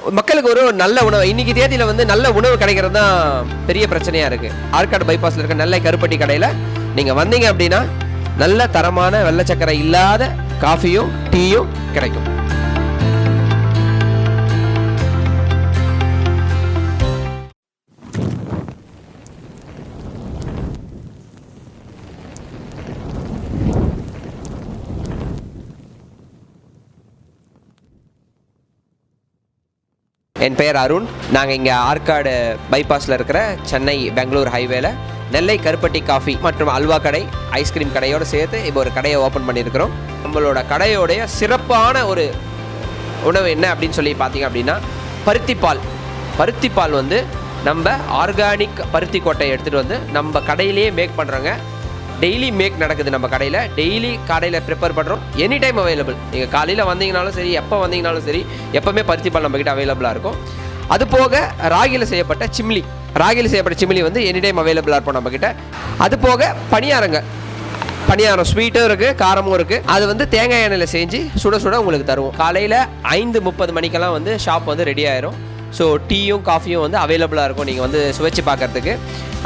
மக்களுக்கு ஒரு நல்ல உணவு. இன்னைக்கு தேதியில் வந்து நல்ல உணவு கிடைக்கிறது தான் பெரிய பிரச்சனையா இருக்கு. ஆற்காடு பைபாஸ்ல இருக்க நல்ல கருப்பட்டி கடையில் நீங்க வந்தீங்க அப்படின்னா நல்ல தரமான வெள்ளை சக்கரை இல்லாத காஃபியும் டீயும் கிடைக்கும். என் பெயர் அருண். நாங்கள் இங்கே ஆற்காடு பைபாஸில் இருக்கிற சென்னை பெங்களூர் ஹைவேல நெல்லை கருப்பட்டி காஃபி மற்றும் அல்வா கடை ஐஸ்கிரீம் கடையோடு சேர்த்து இப்போ ஒரு கடையை ஓப்பன் பண்ணியிருக்கிறோம். நம்மளோட கடையோடைய சிறப்பான ஒரு உணவு என்ன அப்படின்னு சொல்லி பார்த்தீங்க அப்படின்னா பருத்திப்பால் பருத்திப்பால் வந்து நம்ம ஆர்கானிக் பருத்தி கோட்டையை எடுத்துகிட்டு வந்து நம்ம கடையிலேயே மேக் பண்ணுறோங்க டெய்லி மேக் நடக்குது நம்ம கடையில். டெய்லி கடையில் ப்ரிப்பேர் பண்ணுறோம் எனி டைம் அவைலபிள் நீங்கள் காலையில் வந்தீங்கனாலும் சரி எப்போ வந்தீங்கனாலும் சரி எப்போவுமே பருத்திப்பால் நம்மக்கிட்ட அவைலபிளாக இருக்கும். அது போக ராகியில் செய்யப்பட்ட சிம்லி. ராகியில் செய்யப்பட்ட சிம்லி வந்து எனி டைம் அவைலபிளாக இருக்கும் நம்மக்கிட்ட அது போக பணியாரங்க. பணியாரம் ஸ்வீட்டும் இருக்குது காரமும் இருக்குது அது வந்து தேங்காய் எண்ணெயில் செஞ்சு சுட சுட உங்களுக்கு தருவோம். காலையில் ஐந்து முப்பது மணிக்கெல்லாம் வந்து ஷாப் வந்து ரெடி ஆயிரும். ஸோ டீயும் காஃபியும் வந்து அவைலபிளாக இருக்கும் நீங்கள் வந்து சுவைச்சு பார்க்கறதுக்கு.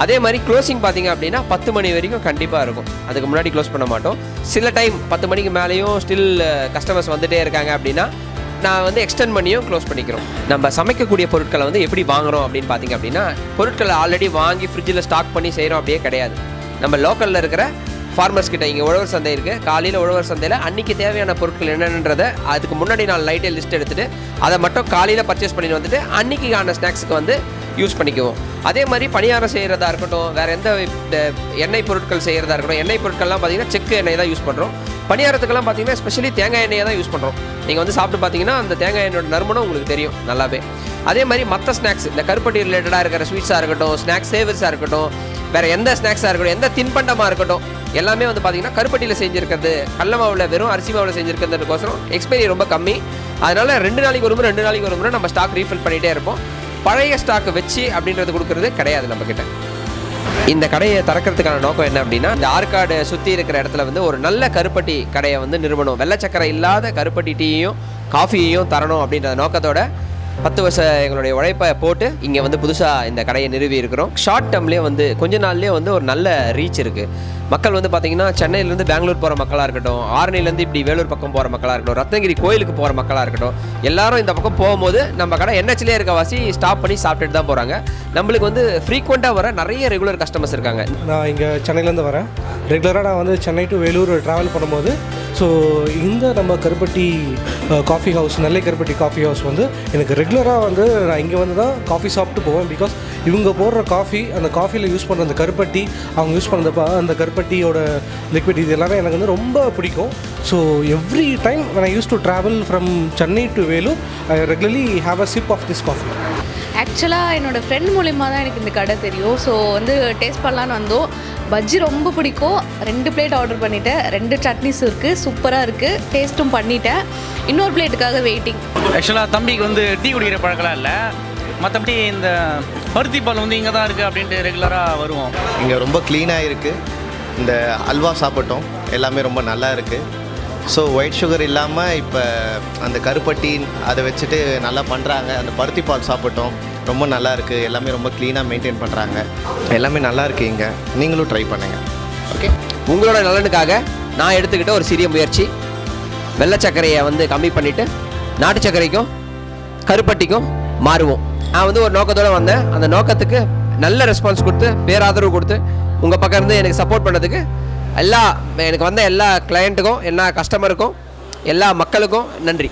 அதே மாதிரி க்ளோசிங் பார்த்தீங்க அப்படின்னா பத்து மணி வரைக்கும் கண்டிப்பாக இருக்கும். அதுக்கு முன்னாடி க்ளோஸ் பண்ண மாட்டோம். சில டைம் பத்து மணிக்கு மேலேயும் ஸ்டில் கஸ்டமர்ஸ் வந்துட்டே இருக்காங்க அப்படின்னா நான் வந்து எக்ஸ்டெண்ட் பண்ணியும் க்ளோஸ் பண்ணிக்கிறோம். நம்ம சமைக்கக்கூடிய பொருட்களை வந்து எப்படி வாங்குறோம் அப்படின்னு பார்த்தீங்க அப்படின்னா பொருட்களை ஆல்ரெடி வாங்கி ஃப்ரிட்ஜில் ஸ்டாக் பண்ணி செய்கிறோம் அப்படியே கிடையாது. நம்ம லோக்கலில் இருக்கிற ஃபார்மர்ஸ் கிட்ட இங்கே உழவர் சந்தை இருக்குது காலையில் உழவர் சந்தையில் அன்னைக்கு தேவையான பொருட்கள் என்னென்னன்றதை அதுக்கு முன்னாடி நான் லைட்டே லிஸ்ட் எடுத்துகிட்டு அதை மட்டும் காலையில் பர்ச்சேஸ் பண்ணிட்டு வந்துட்டு அன்னைக்கான ஸ்நாக்ஸுக்கு வந்து யூஸ் பண்ணிக்குவோம். அதே மாதிரி பணியாரம் செய்கிறதா இருக்கட்டும் வேறு எந்த எண்ணெய் பொருட்கள் செய்கிறதா இருக்கட்டும் எண்ணெய் பொருட்கள்லாம் பார்த்தீங்கன்னா செக்கு எண்ணெய் தான் யூஸ் பண்ணுறோம் பணியாரத்துக்கெல்லாம் பார்த்தீங்கன்னா ஸ்பெஷலி தேங்காய் எண்ணெயை தான் யூஸ் பண்ணுறோம் நீங்கள் வந்து சாப்பிட்டு பார்த்தீங்கன்னா அந்த தேங்காய் எண்ணெயோட நறுமணம் உங்களுக்கு தெரியும் நல்லாவே. அதே மாதிரி மற்ற ஸ்நாக்ஸ் இந்த கருப்பட்டி ரிலேட்டடாக இருக்கிற ஸ்வீட்ஸாக இருக்கட்டும் ஸ்நாக்ஸ் சேவர்ஸாக இருக்கட்டும் வேறு எந்த ஸ்நாக்ஸாக இருக்கட்டும் எந்த தின்பண்டமாக இருக்கட்டும் எல்லாமே வந்து பார்த்தீங்கன்னா கருப்பட்டியில் செஞ்சுருக்கிறது கடல மாவில் வெறும் அரிசி மாவில் செஞ்சுருக்கிறதுக்கோசரம் எக்ஸ்பைரி ரொம்ப கம்மி. அதனால் ரெண்டு நாளைக்கு ஒரு முறை ரெண்டு நாளைக்கு ஒரு முறை நம்ம ஸ்டாக் ரீஃபில் பண்ணிகிட்டே இருப்போம். பழைய ஸ்டாக் வச்சு அப்படின்றது கொடுக்கறது கிடையாது நம்மக்கிட்ட இந்த கடையை திறக்கிறதுக்கான நோக்கம் என்ன அப்படின்னா இந்த ஆற்காடு சுற்றி இருக்கிற இடத்துல வந்து ஒரு நல்ல கருப்பட்டி கடையை வந்து நிறுவனம் வெள்ளை சக்கரை இல்லாத கருப்பட்டி டீயையும் காஃபியையும் தரணும் அப்படின்ற நோக்கத்தோட பத்து வருஷம் எங்களுடைய உழைப்பை போட்டு இங்கே வந்து புதுசாக இந்த கடையை நிறுவி இருக்கிறோம். ஷார்ட் டேர்ம்லேயே வந்து கொஞ்ச நாள்லேயே வந்து ஒரு நல்ல ரீச் இருக்குது மக்கள் வந்து பார்த்திங்கன்னா சென்னையிலேருந்து பெங்களூர் போகிற மக்களாக இருக்கட்டும் ஆரணிலேருந்து இப்படி வேலூர் பக்கம் போகிற மக்களாக இருக்கட்டும் ரத்னகிரி கோயிலுக்கு போகிற மக்களாக இருக்கட்டும் எல்லாரும் இந்த பக்கம் போகும்போது நம்ம கடை என்ஹெச்லேயே இருக்க வாசி ஸ்டாப் பண்ணி சாப்பிட்டுட்டு தான் போகிறாங்க நம்மளுக்கு வந்து ஃப்ரீக்வெண்ட்டாக வர நிறைய ரெகுலர் கஸ்டமர்ஸ் இருக்காங்க. நான் இங்கே சென்னையிலேருந்து வரேன். ரெகுலராக நான் வந்து சென்னை டு வேலூர் ட்ராவல் பண்ணும்போது ஸோ இந்த நம்ம கருப்பட்டி காஃபி ஹவுஸ் நெல்லை கருப்பட்டி காஃபி ஹவுஸ் வந்து எனக்கு ரெகுலராக வந்து நான் இங்கே வந்து தான் காஃபி சாப்பிட்டு போவேன் பிகாஸ் இவங்க போடுற காஃபி அந்த காஃபியில் யூஸ் பண்ணுற அந்த கருப்பட்டி அவங்க யூஸ் பண்ணுற அந்த கருப்பட்டியோட லிக்விட் இது எல்லாமே எனக்கு வந்து ரொம்ப பிடிக்கும். So every time when use used travel from Chennai to Vellore I regularly have a sip of this coffee ஆக்சுவலாக என்னோடய ஃப்ரெண்ட் மூலிமா தான் எனக்கு இந்த கடை தெரியும். ஸோ வந்து டேஸ்ட் பண்ணலான்னு வந்தோம். பஜ்ஜி ரொம்ப பிடிக்கும். ரெண்டு பிளேட் ஆர்டர் பண்ணிட்டேன். ரெண்டு சட்னிஸ் இருக்குது சூப்பராக இருக்குது டேஸ்ட்டும் பண்ணிட்டேன். இன்னொரு பிளேட்டுக்காக வெயிட்டிங் ஆக்சுவலாக தம்பிக்கு வந்து டீ குடிக்கிற பழக்கம்லாம் இல்லை. மற்றபடி இந்த பருத்தி பால் வந்து இங்கே தான் இருக்குது அப்படின்ட்டு ரெகுலராக வருவோம். இங்கே ரொம்ப க்ளீனாக இருக்குது இந்த அல்வா சாப்பிட்டோம். எல்லாமே ரொம்ப நல்லா இருக்குது ஸோ ஒயிட் சுகர் இல்லாமல் இப்போ அந்த கருப்பட்டி அதை வச்சுட்டு நல்லா பண்ணுறாங்க அந்த பருத்தி பால் சாப்பிட்டோம். ரொம்ப நல்லா இருக்குது எல்லாமே ரொம்ப க்ளீனாக மெயின்டைன் பண்ணுறாங்க எல்லாமே நல்லா இருக்கு இங்கே. நீங்களும் ட்ரை பண்ணுங்கள் ஓகே உங்களோட நலனுக்காக நான் எடுத்துக்கிட்ட ஒரு சிறிய முயற்சி. வெள்ளை சர்க்கரையை வந்து கம்மி பண்ணிவிட்டு நாட்டு சர்க்கரைக்கும் கருப்பட்டிக்கும் மாறுவோம். நான் வந்து ஒரு நோக்கத்தோட வந்தேன். அந்த நோக்கத்துக்கு நல்ல ரெஸ்பான்ஸ் கொடுத்து பேராதரவு கொடுத்து உங்கள் பக்கம் இருந்து எனக்கு சப்போர்ட் பண்ணதுக்கு எல்லா எனக்கு வந்த எல்லா கிளையண்ட்டுக்கும் எல்லா கஸ்டமருக்கும் எல்லா மக்களுக்கும் நன்றி.